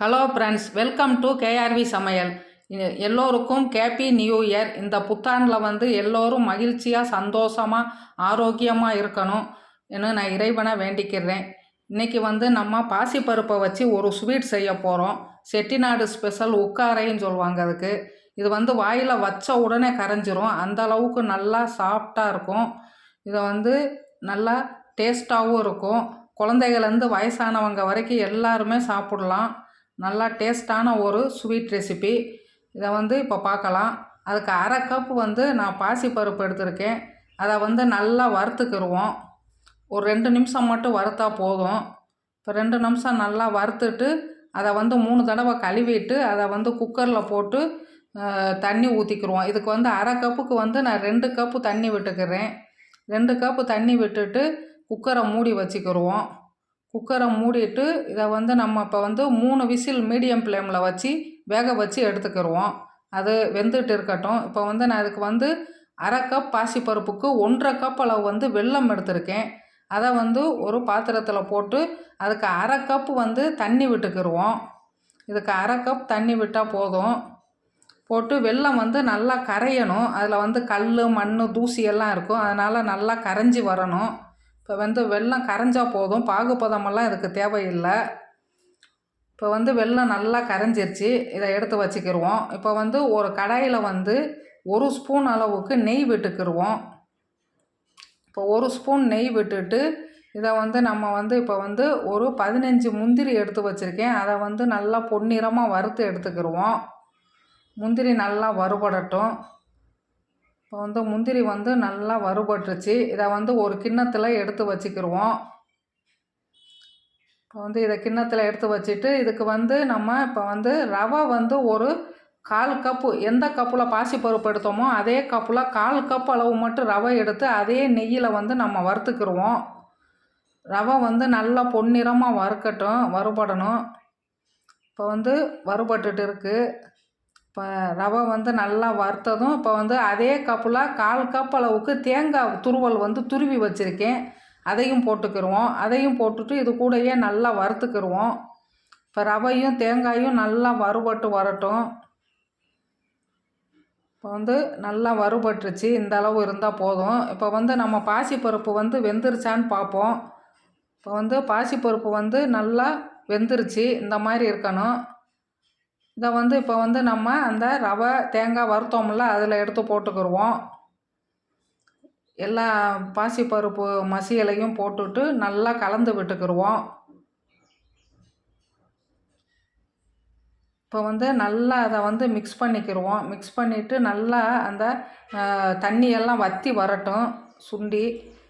Hello friends welcome to KRV சமையல் எல்லோருக்கும் KP new year இந்த புத்தாண்டில் வந்து எல்லோரும் மகிழ்ச்சியாக சந்தோஷமாக ஆரோக்கியமாக இருக்கணும் என்று நான் இறைவனை வேண்டிக்கிறேன். இன்றைக்கி வந்து நம்ம பாசிப்பருப்பை வச்சு ஒரு ஸ்வீட் செய்ய போகிறோம் செட்டிநாடு ஸ்பெஷல் உக்காரைன்னு சொல்லுவாங்க அதுக்கு. இது வந்து வாயில் வச்ச உடனே கரைஞ்சிரும். அந்த அளவுக்கு நல்லா சாஃப்டாக இருக்கும். இதை வந்து நல்லா டேஸ்ட்டாகவும் இருக்கும். குழந்தைகள்லேருந்து வயசானவங்க வரைக்கும் எல்லாருமே சாப்பிடலாம். நல்லா டேஸ்டான ஒரு ஸ்வீட் ரெசிபி. இதை வந்து இப்போ பார்க்கலாம் அதுக்கு அரை கப் வந்து நான் பாசிப்பருப்பு எடுத்திருக்கேன். அதை வந்து நல்லா வறுத்துக்கிடுவோம் ஒரு ரெண்டு நிமிஷம் மட்டும் வறுத்தா போதும். இப்போ ரெண்டு நிமிஷம் நல்லா வறுத்துட்டு அதை வந்து மூணு தடவை கழுவிட்டு அதை வந்து குக்கரில் போட்டு தண்ணி ஊற்றிக்கிருவோம் இதுக்கு வந்து அரை கப்புக்கு வந்து நான் ரெண்டு கப்பு தண்ணி விட்டுக்கிறேன். ரெண்டு கப்பு தண்ணி விட்டுட்டு குக்கரை மூடி வச்சுக்கிடுவோம் குக்கரை மூடிட்டு இதை வந்து நம்ம இப்போ வந்து மூணு விசில் மீடியம் ஃப்ளேமில் வச்சு வேக வச்சு எடுத்துக்கிருவோம். அது வெந்துட்டு இருக்கட்டும். இப்போ வந்து நான் இதுக்கு வந்து அரை கப் பாசிப்பருப்புக்கு ஒன்றரை கப் அளவு வந்து வெல்லம் எடுத்திருக்கேன். அதை வந்து ஒரு பாத்திரத்தில் போட்டு அதுக்கு அரை கப் வந்து தண்ணி விட்டுக்கிருவோம். இதுக்கு அரை கப் தண்ணி விட்டால் போதும். போட்டு வெல்லம் வந்து நல்லா கரையணும். அதில் வந்து கல் மண் தூசி எல்லாம் இருக்கும். அதனால் நல்லா கரைஞ்சி வரணும். இப்போ வந்து வெல்லம் கரைஞ்சா போதும். பாகுபதமெல்லாம் இதுக்கு தேவையில்லை. இப்போ வந்து வெல்லம் நல்லா கரைஞ்சிருச்சு. இதை எடுத்து வச்சுக்கிடுவோம் இப்போ வந்து ஒரு கடாயில் வந்து ஒரு ஸ்பூன் அளவுக்கு நெய் விட்டுக்கிருவோம். இப்போ ஒரு ஸ்பூன் நெய் விட்டுட்டு இதை வந்து நம்ம வந்து இப்போ வந்து ஒரு பதினஞ்சு முந்திரி எடுத்து வச்சுருக்கேன். அதை வந்து நல்லா பொன்னிறமாக வறுத்து எடுத்துக்கிருவோம். முந்திரி நல்லா வறுபடட்டும். இப்போ வந்து முந்திரி வந்து நல்லா வறுபட்டுருச்சு. இதை வந்து ஒரு கிண்ணத்தில் எடுத்து வச்சுக்கிடுவோம் இப்போ வந்து இதை கிண்ணத்தில் எடுத்து வச்சுட்டு இதுக்கு வந்து நம்ம இப்போ வந்து ரவை வந்து ஒரு கால் கப்பு எந்த கப்பில் பாசிப்பருப்பு எடுத்தோமோ அதே கப்பில் கால் கப் அளவு மட்டும் ரவை எடுத்து அதே நெய்யில் வந்து நம்ம வறுத்துக்கிருவோம். ரவை வந்து நல்லா பொன்னிறமாக வறுக்கட்டும் வறுபடணும். இப்போ வந்து வறுபட்டுட்டு இருக்குது இப்போ ரவை வந்து நல்லா வறுத்ததும் இப்போ வந்து அதே கப்பில் கால் கப் அளவுக்கு தேங்காய் துருவல் வந்து துருவி வச்சுருக்கேன். அதையும் போட்டுக்கிருவோம். அதையும் போட்டுட்டு இது கூடயே நல்லா வறுத்துக்கிடுவோம் இப்போ ரவையும் தேங்காயும் நல்லா வறுபட்டு வரட்டும். இப்போ வந்து நல்லா வறுபட்டுருச்சு. இந்த அளவு இருந்தால் போதும். இப்போ வந்து நம்ம பாசிப்பருப்பு வந்து வெந்துருச்சான்னு பார்ப்போம் இப்போ வந்து பாசிப்பருப்பு வந்து நல்லா வெந்துருச்சு. இந்த மாதிரி இருக்கணும். இதை வந்து இப்போ வந்து நம்ம அந்த ரவை தேங்காய் வறுத்தோம்ல அதில் எடுத்து போட்டுக்கிருவோம். எல்லா பாசிப்பருப்பு மசியலையும் போட்டுட்டு நல்லா கலந்து விட்டுக்கிருவோம். இப்போ வந்து நல்லா அதை வந்து மிக்ஸ் பண்ணிக்கிடுவோம் மிக்ஸ் பண்ணிவிட்டு நல்லா அந்த தண்ணியெல்லாம் வற்றி வரட்டும் சுண்டி.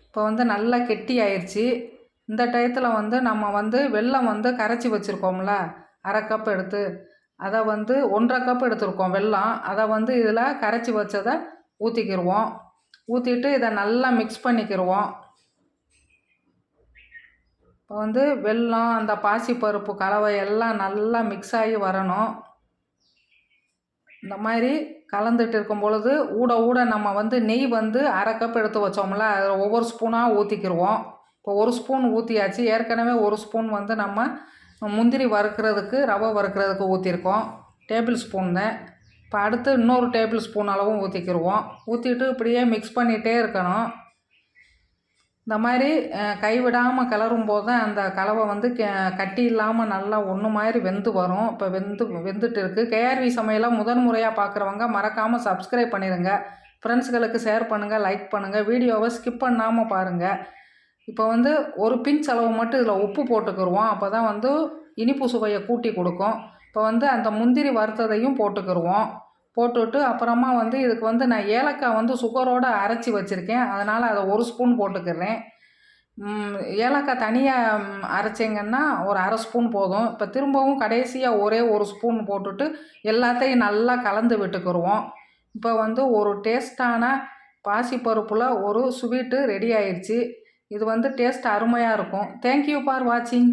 இப்போ வந்து நல்லா கெட்டி ஆயிடுச்சு இந்த டயத்தில் வந்து நம்ம வந்து வெல்லம் வந்து கரைச்சி வச்சுருக்கோம்ல அரை கப் எடுத்து. அதை வந்து ஒன்றரை கப் எடுத்திருக்கோம் வெல்லம். அதை வந்து இதில் கரைச்சி வச்சதை ஊற்றிக்கிடுவோம் ஊற்றிட்டு இதை நல்லா மிக்ஸ் பண்ணிக்கிடுவோம் இப்போ வந்து வெல்லம் அந்த பாசிப்பருப்பு கலவை எல்லாம் நல்லா மிக்ஸ் ஆகி வரணும். இந்த மாதிரி கலந்துட்டு இருக்கும் பொழுது ஊட ஊட நம்ம வந்து நெய் வந்து அரை கப் எடுத்து வச்சோம்ல அதில் ஒவ்வொரு ஸ்பூனாக ஊற்றிக்கிடுவோம் இப்போ ஒரு ஸ்பூன் ஊற்றியாச்சு ஏற்கனவே ஒரு ஸ்பூன் வந்து நம்ம முந்திரி வறுக்கிறதுக்கு ரவை வறுக்கிறதுக்கு ஊற்றிருக்கோம் டேபிள் ஸ்பூன் தான் இப்போ அடுத்து இன்னொரு டேபிள் ஸ்பூன் அளவும் ஊற்றிக்கிருவோம் ஊற்றிட்டு இப்படியே மிக்ஸ் பண்ணிகிட்டே இருக்கணும். இந்த மாதிரி கைவிடாமல் கிளறும் போது தான் அந்த கலவை வந்து கெ- கட்டி இல்லாமல் நல்லா ஒன்று மாதிரி வெந்து வரும். இப்போ வெந்து வெந்துட்டு இருக்குது கேஆர்வி சமையலாக முதன் முறையாக பார்க்குறவங்க மறக்காமல் சப்ஸ்கிரைப் பண்ணிடுங்க ஃப்ரெண்ட்ஸ்களுக்கு ஷேர் பண்ணுங்கள் லைக் பண்ணுங்கள் வீடியோவை ஸ்கிப் பண்ணாமல் பாருங்கள் இப்போ வந்து ஒரு பின் செலவு மட்டும் இதில் உப்பு போட்டுக்கிருவோம். அப்போ தான் வந்து இனிப்பு சுவையை கூட்டி கொடுக்கும். இப்போ வந்து அந்த முந்திரி வறுத்ததையும் போட்டுக்கிருவோம். போட்டுட்டு அப்புறமா வந்து இதுக்கு வந்து நான் ஏலக்காய் வந்து சுகரோடு அரைச்சி வச்சுருக்கேன். அதனால் அதை ஒரு ஸ்பூன் போட்டுக்கிறேன். ஏலக்காய் தனியாக அரைச்சிங்கன்னா ஒரு அரை ஸ்பூன் போதும். இப்போ திரும்பவும் கடைசியாக ஒரே ஒரு ஸ்பூன் போட்டுட்டு எல்லாத்தையும் நல்லா கலந்து விட்டுக்கிருவோம். இப்போ வந்து ஒரு டேஸ்டான பாசிப்பருப்பில் ஒரு ஸ்வீட்டு ரெடி ஆயிடுச்சு இது வந்து டேஸ்ட் அருமையாக இருக்கும். தேங்க்யூ ஃபார் வாட்சிங்